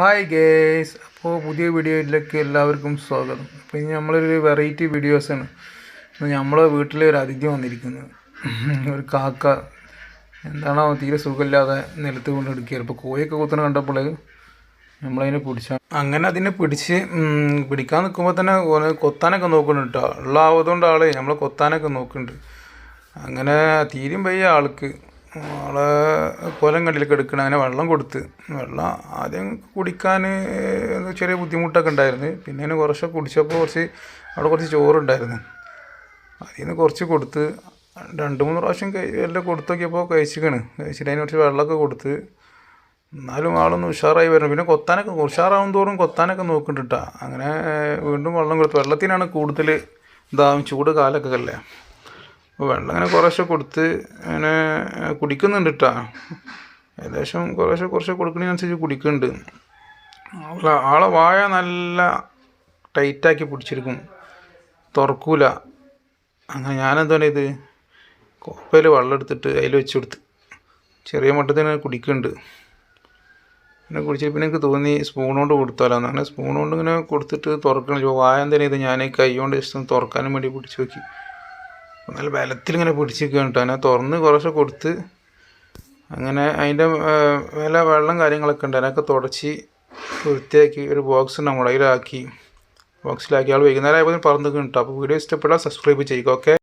Hi guys അപ്പോൾ പുതിയ വീഡിയോയിലേക്ക് എല്ലാവർക്കും സ്വാഗതം. അപ്പോൾ ഇനി നമ്മളൊരു വെറൈറ്റി വീഡിയോസാണ് നമ്മളെ വീട്ടിൽ ഒരു അതിഥി വന്നിരിക്കുന്നത് ഒരു കാക്ക. എന്താണോ തീരെ സുഖമില്ലാതെ നിലത്ത് കൊണ്ട് എടുക്കുകയാണ് അപ്പോൾ കോയൊക്കെ കുത്തണ കണ്ടപ്പോൾ നമ്മളതിനെ പിടിച്ചാൽ അങ്ങനെ അതിനെ പിടിച്ച് പിടിക്കാൻ നിൽക്കുമ്പോൾ തന്നെ കൊത്താനൊക്കെ നോക്കുന്നുണ്ട് കേട്ടോ ഉള്ള ആവതുകൊണ്ട് നമ്മളെ കൊത്താനൊക്കെ നോക്കുന്നുണ്ട്. അങ്ങനെ തീരും വയ്യ ആൾക്ക്. ആളെ കൊലം കണ്ടിലൊക്കെ എടുക്കണം അങ്ങനെ വെള്ളം കൊടുത്ത് വെള്ളം ആദ്യം കുടിക്കാൻ ചെറിയ ബുദ്ധിമുട്ടൊക്കെ ഉണ്ടായിരുന്നു. പിന്നെ അതിന് കുറച്ച് കുടിച്ചപ്പോൾ കുറച്ച് അവിടെ കുറച്ച് ചോറുണ്ടായിരുന്നു. അതിൽ നിന്ന് കുറച്ച് കൊടുത്ത് രണ്ട് മൂന്ന് പ്രാവശ്യം എല്ലാം കൊടുത്തു നോക്കിയപ്പോൾ കഴിച്ചിക്കണ് കഴിച്ചിട്ട് അതിന് കുറച്ച് വെള്ളമൊക്കെ കൊടുത്ത് എന്നാലും ആളൊന്ന് ഉഷാറായി വരണം. പിന്നെ കൊത്താനൊക്കെ ഉഷാറാവും തോറും കൊത്താനൊക്കെ നോക്കുന്നുണ്ട് അങ്ങനെ വീണ്ടും വെള്ളം കൊടുത്തു വെള്ളത്തിനാണ് കൂടുതൽ ഇതാവും. ചൂട് കാലൊക്കെ അല്ലേ? അപ്പോൾ വെള്ളം അങ്ങനെ കുറേശ്ശെ കൊടുത്ത് അങ്ങനെ കുടിക്കുന്നുണ്ട് കേട്ടോ ഏകദേശം കുറേശ്ശെ കുറച്ച് കൊടുക്കുന്നതിനനുസരിച്ച് കുടിക്കുന്നുണ്ട് ആളെ ആളെ വായ നല്ല ടൈറ്റാക്കി പിടിച്ചിരിക്കും. തുറക്കൂല. അങ്ങനെ ഞാനെന്താണ് ഇത് കോപ്പയിൽ വെള്ളം എടുത്തിട്ട് അതിൽ വെച്ച് കൊടുത്ത്. ചെറിയ മട്ടത്തിന് കുടിക്കുന്നുണ്ട് പിന്നെ കുടിച്ചിട്ട് പിന്നെ എനിക്ക് തോന്നി സ്പൂൺ കൊണ്ട് കൊടുത്താലോ. അങ്ങനെ സ്പൂൺ കൊണ്ട് ഇങ്ങനെ കൊടുത്തിട്ട് തുറക്കണം വായ എന്തിനാ ഇത് ഞാൻ കൈ കൊണ്ട് ജസ്റ്റ് തുറക്കാനും വേണ്ടി പിടിച്ച് നോക്കി. നല്ല ബലത്തിൽ ഇങ്ങനെ പിടിച്ചിരിക്കുകയാണ് കേട്ടോ. അതിനെ തുറന്ന് കുറച്ച് കൊടുത്ത് അങ്ങനെ അതിന്റെ വില വെള്ളം കാര്യങ്ങളൊക്കെ ഉണ്ട്. അതിനൊക്കെ തുടച്ച് വൃത്തിയാക്കി ഒരു ബോക്സ് നമ്മുടെ കയ്യിലാക്കി. ബോക്സിലാക്കി. ആൾ വൈകുന്നേരം ആയപ്പോൾ പറഞ്ഞു കേട്ടോ. അപ്പോൾ വീഡിയോ ഇഷ്ടപ്പെട്ടാൽ സബ്സ്ക്രൈബ് ചെയ്യുക. ഓക്കെ?